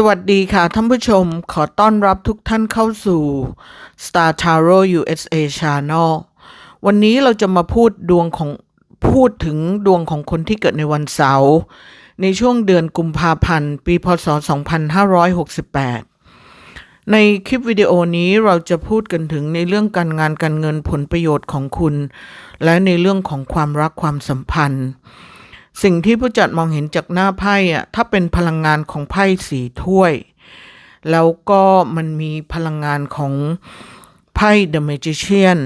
สวัสดีค่ะท่านผู้ชมขอต้อนรับทุกท่านเข้าสู่ Star Tarot USA Channel วันนี้เราจะมาพูดดวงของพูดถึงดวงของคนที่เกิดในวันเสาร์ในช่วงเดือนกุมภาพันธ์ ปีพศ 2568 ในคลิปวิดีโอนี้เราจะพูดกันถึงในเรื่องการงานการเงินผลประโยชน์ของคุณ และในเรื่องของความรักความสัมพันธ์ สิ่งที่ผู้จัดมองเห็นจากหน้าไพ่อะถ้าเป็นพลังงานของไพ่สีถ้วย แล้วก็มันมีพลังงานของไพ่ The Magician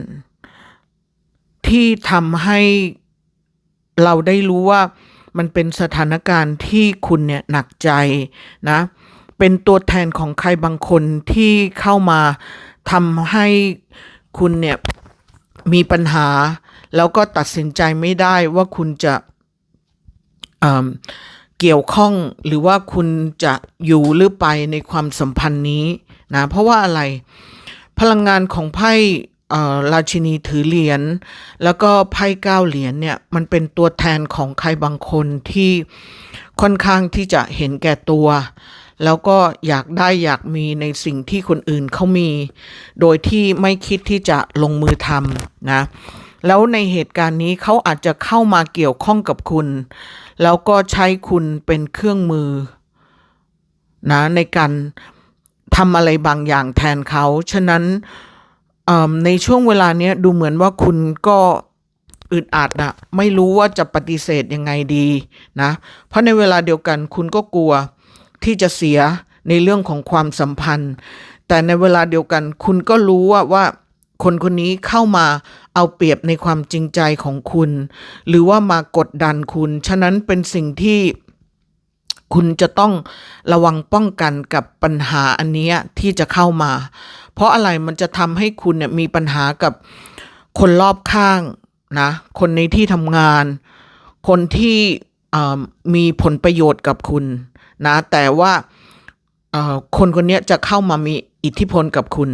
ที่ทำให้เราได้รู้ว่ามันเป็นสถานการณ์ที่คุณเนี่ยหนักใจนะ เป็นตัวแทนของใครบางคนที่เข้ามาทำให้คุณเนี่ยมีปัญหา แล้วก็ตัดสินใจไม่ได้ว่าคุณจะ เกี่ยวข้องหรือว่าคุณจะอยู่หรือไปในความสัมพันธ์นี้นะเพราะว่าอะไรพลังงานของไพ่ราชินีถือเหรียญแล้วก็ไพ่เก้าเหรียญเนี่ยมันเป็นตัวแทนของใครบางคนที่ค่อนข้างที่จะเห็นแก่ตัว แล้วก็อยากได้อยากมีในสิ่งที่คนอื่นเขามี โดยที่ไม่คิดที่จะลงมือทำนะ แล้วในเหตุการณ์นี้เขาอาจจะเข้ามาเกี่ยวข้องกับคุณ แล้วก็ใช้คุณเป็นเครื่องมือนะในการทำอะไรบางอย่างแทนเขา ฉะนั้นในช่วงเวลาเนี้ยดูเหมือนว่าคุณก็อึดอัดอะไม่รู้ว่าจะปฏิเสธยังไงดีนะ เพราะในเวลาเดียวกันคุณก็กลัวที่จะเสียในเรื่องของความสัมพันธ์ แต่ในเวลาเดียวกันคุณก็รู้ว่าว่า คนคนนี้เข้ามาเอาเปรียบในความจริงใจของคุณ หรือว่ามากดดันคุณ ฉะนั้นเป็นสิ่งที่คุณจะต้องระวังป้องกันกับปัญหาอันนี้ที่จะเข้ามา เพราะอะไรมันจะทำให้คุณเนี่ยมีปัญหากับคนรอบข้างนะ คนในที่ทำงาน คนที่มีผลประโยชน์กับคุณนะ แต่ว่าคนคนนี้จะเข้ามามีอิทธิพลกับคุณ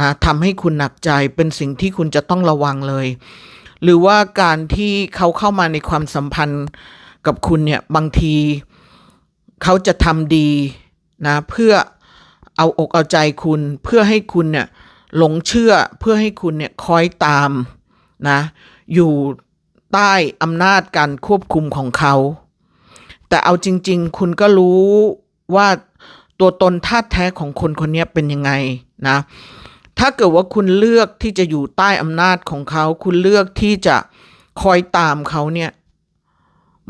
นะทำให้คุณหนักใจเป็นสิ่งที่คุณจะต้องระวังเลย หรือว่าการที่เขาเข้ามาในความสัมพันธ์กับคุณเนี่ยบางทีเขาจะทำดีนะเพื่อเอาอกเอาใจคุณ เพื่อให้คุณเนี่ยหลงเชื่อเพื่อให้คุณเนี่ยคอยตามนะอยู่ใต้อำนาจการควบคุมของเขา แต่เอาจริง ๆ คุณก็รู้ว่าตัวตนท่าแท้ของคนคนนี้เป็นยังไงนะ ถ้าเกิดว่าคุณเลือกที่จะอยู่ใต้อำนาจของเขา คุณเลือกที่จะคอยตามเขาเนี่ย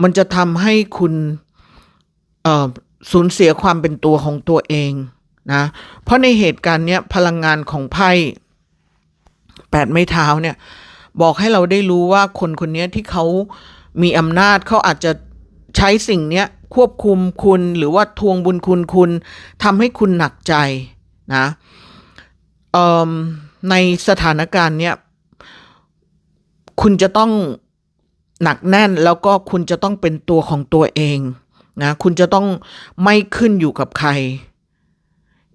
มันจะทำให้คุณสูญเสียความเป็นตัวของตัวเองนะ เพราะในเหตุการณ์เนี้ยพลังงานของไพ่แปดไม้เท้าเนี่ย บอกให้เราได้รู้ว่าคนคนนี้ที่เขามีอำนาจเขาอาจจะใช้สิ่งเนี้ยควบคุมคุณหรือว่าทวงบุญคุณคุณทำให้คุณหนักใจนะ ในสถานการณ์เนี้ยคุณจะต้องหนักแน่นแล้วก็คุณจะต้องเป็นตัวของตัวเองนะคุณจะต้องไม่ขึ้นอยู่กับใคร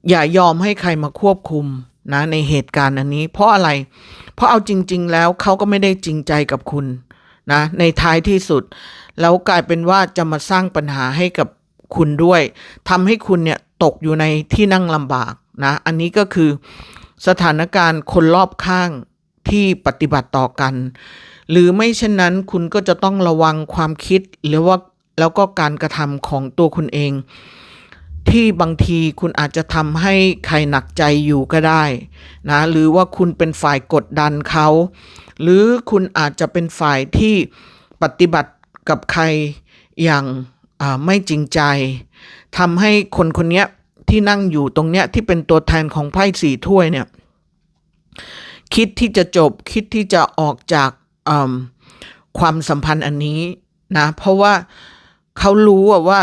อย่ายอมให้ใครมาควบคุมนะในเหตุการณ์อันนี้ เพราะอะไร เพราะเอาจริง ๆ แล้วเขาก็ไม่ได้จริงใจกับคุณนะในท้ายที่สุด แล้วกลายเป็นว่าจะมาสร้างปัญหาให้กับคุณด้วยทำให้คุณเนี่ยตกอยู่ในที่นั่งลำบากนะ อันนี้ก็คือ สถานการณ์คนรอบข้างที่ปฏิบัติต่อกัน หรือไม่เช่นนั้นคุณก็จะต้องระวังความคิดหรือว่าแล้วก็การกระทำของตัวคุณเอง ที่บางทีคุณอาจจะทำให้ใครหนักใจอยู่ก็ได้นะหรือว่าคุณเป็นฝ่ายกดดันเขา หรือคุณอาจจะเป็นฝ่ายที่ปฏิบัติกับใครอย่างไม่จริงใจทำให้คนคนนี้ ที่นั่งอยู่ตรงเนี้ยที่เป็นตัวแทนของไพ่สี่ถ้วยเนี่ยคิดที่จะจบคิดที่จะออกจากความสัมพันธ์อันนี้นะ เพราะว่าเขารู้ว่า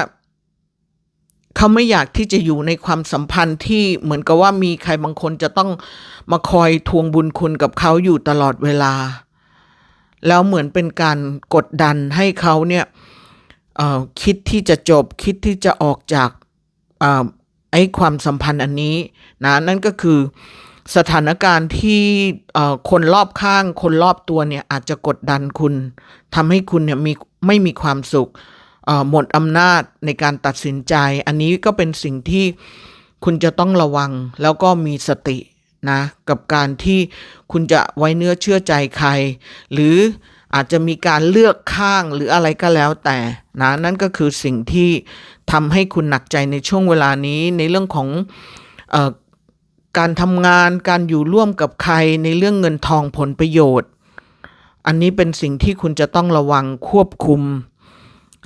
เขาไม่อยากที่จะอยู่ในความสัมพันธ์ที่เหมือนกับว่ามีใครบางคนจะต้องมาคอยทวงบุญคุณกับเขาอยู่ตลอดเวลา แล้วเหมือนเป็นการกดดันให้เขาเนี่ยคิดที่จะจบคิดที่จะออกจาก ไอ้ความสัมพันธ์อันนี้นะนั่นก็คือสถานการณ์ที่คนรอบข้างคนรอบตัวเนี่ยอาจจะกดดันคุณทำให้คุณเนี่ยมีไม่มีความสุขหมดอำนาจในการตัดสินใจ อันนี้ก็เป็นสิ่งที่คุณจะต้องระวังแล้วก็มีสตินะกับการที่คุณจะไว้เนื้อเชื่อใจใคร หรือ อาจจะมีการเลือกข้างหรืออะไรก็แล้วแต่นะนั่นก็คือสิ่งที่ทำให้คุณหนักใจในช่วงเวลานี้ในเรื่องของออการทำงานการอยู่ร่วมกับใครในเรื่องเงินทองผลประโยชน์ อันนี้เป็นสิ่งที่คุณจะต้องระวังควบคุม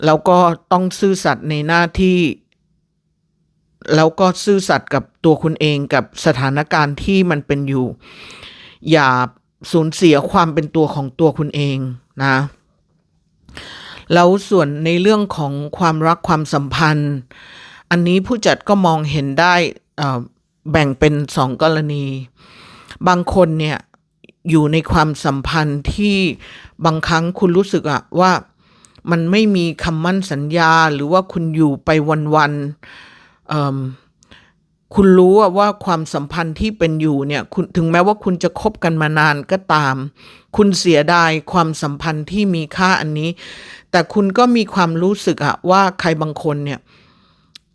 แล้วก็ต้องซื่อสัตย์ในหน้าที่ แล้วก็ซื่อสัตย์กับตัวคุณเองกับสถานการณ์ที่มันเป็นอยู่ อย่า สูญเสียความเป็นตัวของตัวคุณเองนะ แล้วส่วนในเรื่องของความรักความสัมพันธ์ อันนี้ผู้จัดก็มองเห็นได้แบ่งเป็นสองกรณี บางคนเนี่ยอยู่ในความสัมพันธ์ที่บางครั้งคุณรู้สึกอะว่ามันไม่มีคำมั่นสัญญาหรือว่าคุณอยู่ไปวันๆ คุณรู้ว่าความสัมพันธ์ที่เป็นอยู่เนี่ยคุณถึงแม้ว่าคุณจะคบกันมานานก็ตาม คุณเสียดายความสัมพันธ์ที่มีค่าอันนี้ แต่คุณก็มีความรู้สึกอะว่าใครบางคนเนี่ย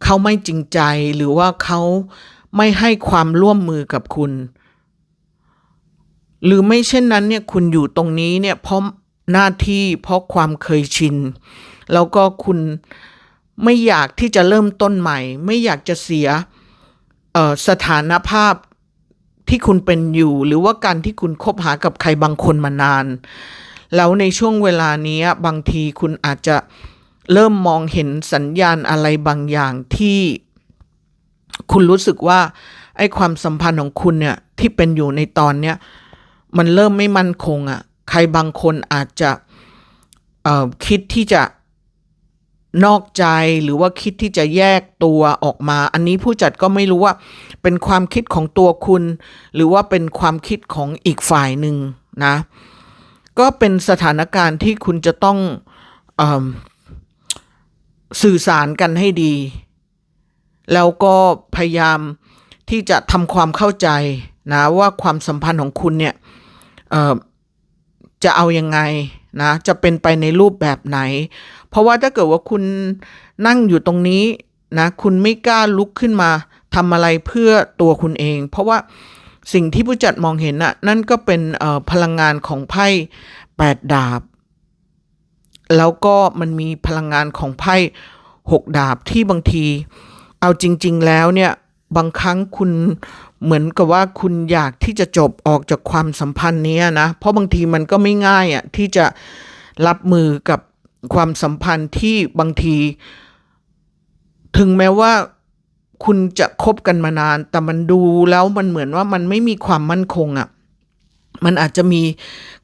เขาไม่จริงใจหรือว่าเขาไม่ให้ความร่วมมือกับคุณ หรือไม่เช่นนั้นเนี่ยคุณอยู่ตรงนี้เนี่ยเพราะหน้าที่เพราะความเคยชิน แล้วก็คุณไม่อยากที่จะเริ่มต้นใหม่ ไม่อยากจะเสีย สถานภาพที่คุณเป็นอยู่ หรือว่าการที่คุณคบหากับใครบางคนมานาน แล้วในช่วงเวลานี้บางทีคุณอาจจะเริ่มมองเห็นสัญญาณอะไรบางอย่างที่คุณรู้สึกว่าไอ้ความสัมพันธ์ของคุณเนี่ยที่เป็นอยู่ในตอนเนี้ยมันเริ่มไม่มั่นคงอะ่ะ ใครบางคนอาจจะคิดที่จะ นอกใจหรือว่าคิดที่จะแยกตัวออกมา อันนี้ผู้จัดก็ไม่รู้ว่า เป็นความคิดของตัวคุณ หรือว่าเป็นความคิดของอีกฝ่ายหนึ่งนะ ก็เป็นสถานการณ์ที่คุณจะต้องอสื่อสารกันให้ดี แล้วก็พยายามที่จะทำความเข้าใจนะว่าความสัมพันธ์ของคุณเนี่ยจะเอายังไงนะจะเป็นไปในรูปแบบไหน เพราะว่าถ้าเกิดว่าคุณนั่งอยู่ตรงนี้นะคุณไม่กล้าลุกขึ้นมาทำอะไรเพื่อตัวคุณเอง เพราะว่าสิ่งที่ผู้จัดมองเห็นน่ะนั่นก็เป็นพลังงานของไพ่แปดดาบ แล้วก็มันมีพลังงานของไพ่หกดาบที่บางที เอาจริง ๆ แล้วเนี่ยบางครั้งคุณเหมือนกับว่าคุณอยากที่จะจบออกจากความสัมพันธ์นี้นะ เพราะบางทีมันก็ไม่ง่ายอะ่ะที่จะรับมือกับ ความสัมพันธ์ที่บางที ถึงแม้ว่าคุณจะคบกันมานาน แต่มันดูแล้วมันเหมือนว่ามันไม่มีความมั่นคงอะ่ะ มันอาจจะมี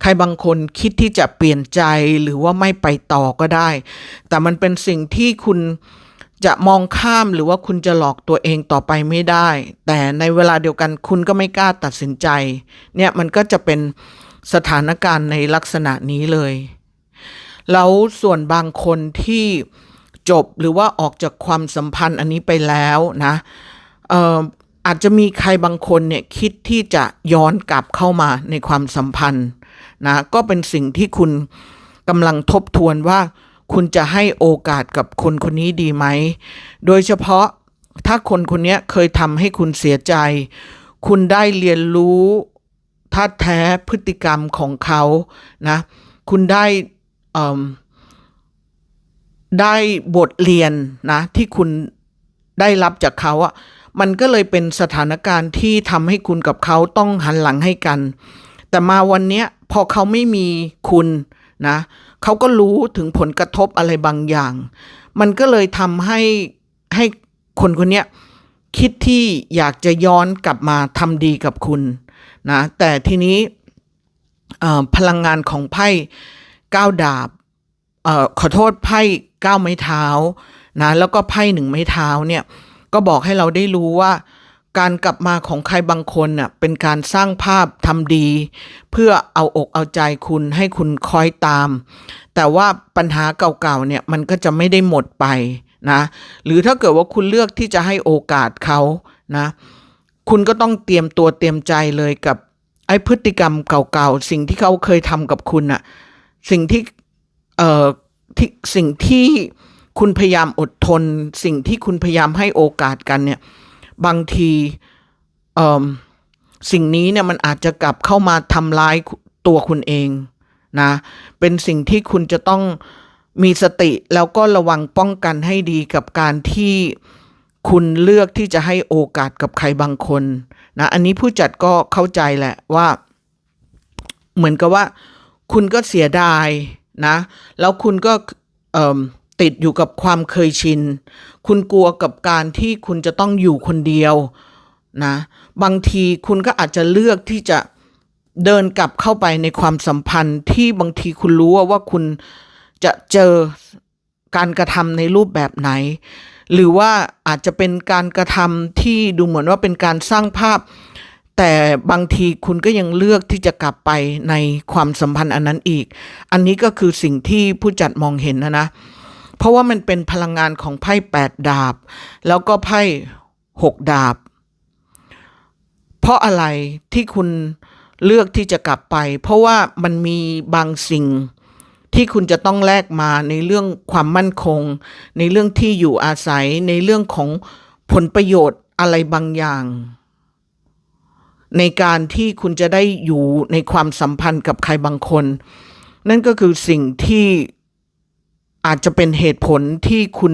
ใครบางคนคิดที่จะเปลี่ยนใจหรือว่าไม่ไปต่อก็ได้ แต่มันเป็นสิ่งที่คุณจะมองข้ามหรือว่าคุณจะหลอกตัวเองต่อไปไม่ได้ แต่ในเวลาเดียวกันคุณก็ไม่กล้าตัดสินใจ เนี่ยมันก็จะเป็นสถานการณ์ในลักษณะนี้เลย แล้วส่วนบางคนที่จบหรือว่าออกจากความสัมพันธ์อันนี้ไปแล้วนะเอ่ออาจจะมีใครบางคนเนี่ยคิดที่จะย้อนกลับเข้ามาในความสัมพันธ์นะก็เป็นสิ่งที่คุณกำลังทบทวนว่า คุณจะให้โอกาสกับคนคนนี้ดีไหม โดยเฉพาะถ้าคนคนนี้เคยทำให้คุณเสียใจ คุณได้เรียนรู้ท่าแท้พฤติกรรมของเขานะ คุณได้ ได้บทเรียนนะ ที่คุณได้รับจากเขาอะมันก็เลยเป็นสถานการณ์ที่ทำให้คุณกับเขาต้องหันหลังให้กัน แต่มาวันเนี้ยพอเขาไม่มีคุณนะเขาก็รู้ถึงผลกระทบอะไรบางอย่าง มันก็เลยทำให้ให้คนคนเนี้ยคิดที่อยากจะย้อนกลับมาทำดีกับคุณนะแต่ทีนี้พลังงานของไพ่ ก้าวดาบเอ่อขอโทษไพ่ก้าวไม้เท้านะแล้วก็ไพ่หนึ่งไม้เท้าเนี่ยก็บอกให้เราได้รู้ว่าการกลับมาของใครบางคนน่ะเป็นการสร้างภาพทำดี เพื่อเอาอกเอาใจคุณให้คุณคอยตาม แต่ว่าปัญหาเก่าๆเนี่ยมันก็จะไม่ได้หมดไปนะหรือถ้าเกิดว่าคุณเลือกที่จะให้โอกาสเขานะคุณก็ต้องเตรียมตัวเตรียมใจเลยกับไอ้พฤติกรรมเก่าๆ สิ่งที่เขาเคยทำกับคุณอะ สิ่งที่เอ่อที่สิ่งที่คุณพยายามอดทน สิ่งที่คุณพยายามให้โอกาสกันเนี่ย บางทีเอ่อสิ่งนี้เนี่ยมันอาจจะกลับเข้ามาทำร้ายตัวคุณเองนะ เป็นสิ่งที่คุณจะต้องมีสติแล้วก็ระวังป้องกันให้ดีกับการที่คุณเลือกที่จะให้โอกาสกับใครบางคนนะ อันนี้ผู้จัดก็เข้าใจแหละว่า เหมือนกับว่า คุณก็เสียดายนะ แล้วคุณก็ติดอยู่กับความเคยชิน คุณกลัวกับการที่คุณจะต้องอยู่คนเดียวนะ บางทีคุณก็อาจจะเลือกที่จะเดินกลับเข้าไปในความสัมพันธ์ที่บางทีคุณรู้ว่าคุณจะเจอการกระทำในรูปแบบไหน หรือว่าอาจจะเป็นการกระทำที่ดูเหมือนว่าเป็นการสร้างภาพ แต่บางทีคุณก็ยังเลือกที่จะกลับไปในความสัมพันธ์อันนั้นอีก อันนี้ก็คือสิ่งที่ผู้จัดมองเห็นนะนะ เพราะว่ามันเป็นพลังงานของไพ่แปดดาบ แล้วก็ไพ่หกดาบ เพราะอะไรที่คุณเลือกที่จะกลับไป เพราะว่ามันมีบางสิ่งที่คุณจะต้องแลกมาในเรื่องความมั่นคง ในเรื่องที่อยู่อาศัยในเรื่องของผลประโยชน์อะไรบางอย่าง ในการที่คุณจะได้อยู่ในความสัมพันธ์กับใครบางคน นั่นก็คือสิ่งที่อาจจะเป็นเหตุผลที่คุณ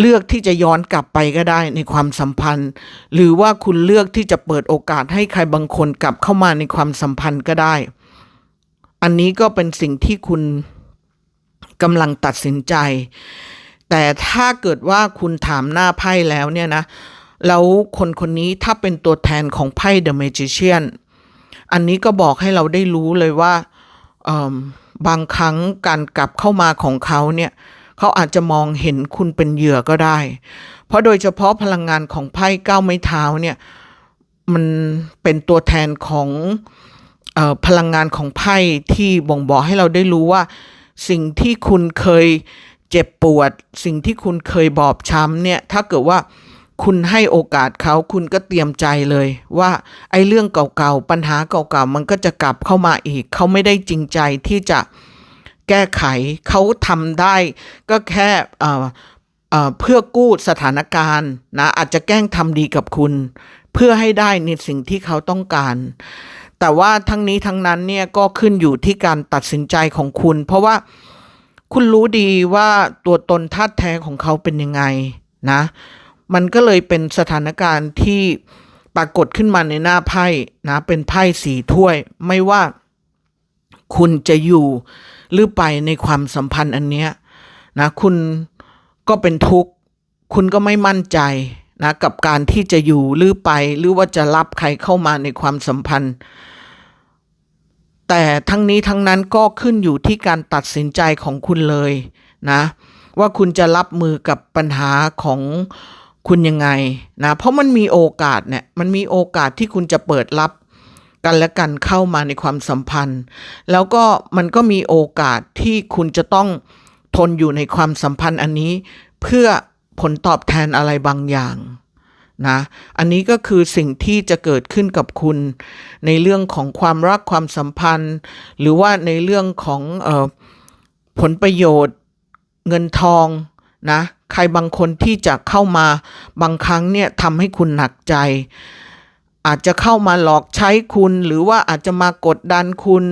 เลือกที่จะย้อนกลับไปก็ได้ในความสัมพันธ์ หรือว่าคุณเลือกที่จะเปิดโอกาสให้ใครบางคนกลับเข้ามาในความสัมพันธ์ก็ได้ อันนี้ก็เป็นสิ่งที่คุณกำลังตัดสินใจ แต่ถ้าเกิดว่าคุณถามหน้าไพ่แล้วเนี่ยนะ แล้วคนคนนี้ถ้าเป็นตัวแทนของไพ่ The Magician อันนี้ก็บอกให้เราได้รู้เลยว่าบางครั้งการกลับเข้ามาของเขาเนี่ยเขาอาจจะมองเห็นคุณเป็นเหยื่อก็ได้ เพราะโดยเฉพาะพลังงานของไพ่เก้าไม้เท้าเนี่ยมันเป็นตัวแทนของออพลังงานของไพ่ที่บ่งบอกให้เราได้รู้ว่า สิ่งที่คุณเคยเจ็บปวด สิ่งที่คุณเคยบอบช้ำเนี่ยถ้าเกิดว่า คุณให้โอกาสเขาคุณก็เตรียมใจเลย ว่าไอ้เรื่องเก่าๆ ปัญหาเก่าๆ มันก็จะกลับเข้ามาอีก เขาไม่ได้จริงใจที่จะแก้ไขเขาทำได้ ก็แค่เอ่อเอ่อเพื่อกู้สถานการณ์นะอาจจะแกล้งทำดีกับคุณ เพื่อให้ได้ในสิ่งที่เขาต้องการ แต่ว่าทั้งนี้ทั้งนั้นเนี่ยก็ขึ้นอยู่ที่การตัดสินใจของคุณ เพราะว่าคุณรู้ดีว่าตัวตนธาแท้ของเขาเป็นยังไงนะ มันก็เลยเป็นสถานการณ์ที่ปรากฏขึ้นมาในหน้าไพ่นะเป็นไพ่สีถ้วย ไม่ว่าคุณจะอยู่หรือไปในความสัมพันธ์อันเนี้ยนะคุณก็เป็นทุกข์ คุณก็ไม่มั่นใจนะกับการที่จะอยู่หรือไปหรือว่าจะรับใครเข้ามาในความสัมพันธ์ แต่ทั้งนี้ทั้งนั้นก็ขึ้นอยู่ที่การตัดสินใจของคุณเลยนะว่าคุณจะรับมือกับปัญหาของ คุณยังไงนะเพราะมันมีโอกาสเนี่ยมันมีโอกาสที่คุณจะเปิดรับกันและกันเข้ามาในความสัมพันธ์ แล้วก็มันก็มีโอกาสที่คุณจะต้องทนอยู่ในความสัมพันธ์อันนี้ เพื่อผลตอบแทนอะไรบางอย่างนะอันนี้ก็คือสิ่งที่จะเกิดขึ้นกับคุณ ในเรื่องของความรักความสัมพันธ์ หรือว่าในเรื่องของออผลประโยชน์ เงินทอง นะใครบางคนที่จะเข้ามาบางครั้งเนี่ยทำให้คุณหนักใจ อาจจะเข้ามาหลอกใช้คุณ หรือว่าอาจจะมากดดันคุณ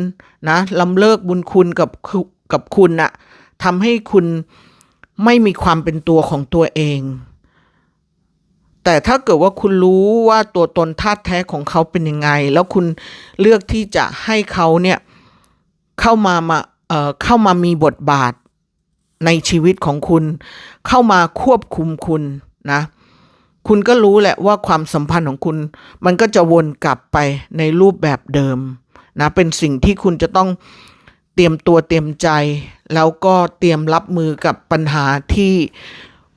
นะลำเลิกบุญคุณกับกับคุณน่ะทำให้คุณไม่มีความเป็นตัวของตัวเอง แต่ถ้าเกิดว่าคุณรู้ว่าตัวตนธาตุแท้ของเขาเป็นยังไง แล้วคุณเลือกที่จะให้เขาเนี่ยเข้ามามาเอ่อเข้ามามีบทบาท ในชีวิตของคุณ เข้ามาควบคุมคุณนะ คุณก็รู้แหละว่าความสัมพันธ์ของคุณ มันก็จะวนกลับไปในรูปแบบเดิมนะเป็นสิ่งที่คุณจะต้องเตรียมตัวเตรียมใจ แล้วก็เตรียมรับมือกับปัญหาที่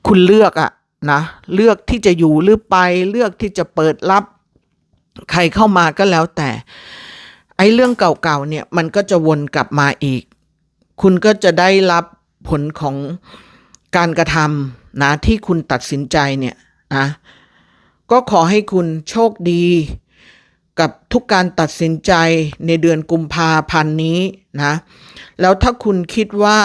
คุณเลือกอะนะเลือกที่จะอยู่หรือไปเลือกที่จะเปิดรับ ใครเข้ามาก็แล้วแต่ ไอ้เรื่องเก่าๆเนี่ยมันก็จะวนกลับมาอีก คุณก็จะได้รับ ผลของการกระทำนะที่คุณตัดสินใจเนี่ยนะก็ขอให้คุณโชคดี กับทุกการตัดสินใจในเดือนกุมภาพันธ์นี้นะแล้วถ้าคุณคิดว่า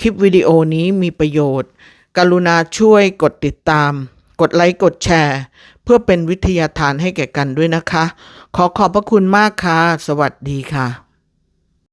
คลิปวิดีโอนี้มีประโยชน์ กรุณาช่วยกดติดตาม กดไลค์ กดแชร์ เพื่อเป็นวิทยาทานให้แก่กันด้วยนะคะ ขอขอบพระคุณมากค่ะ สวัสดีค่ะ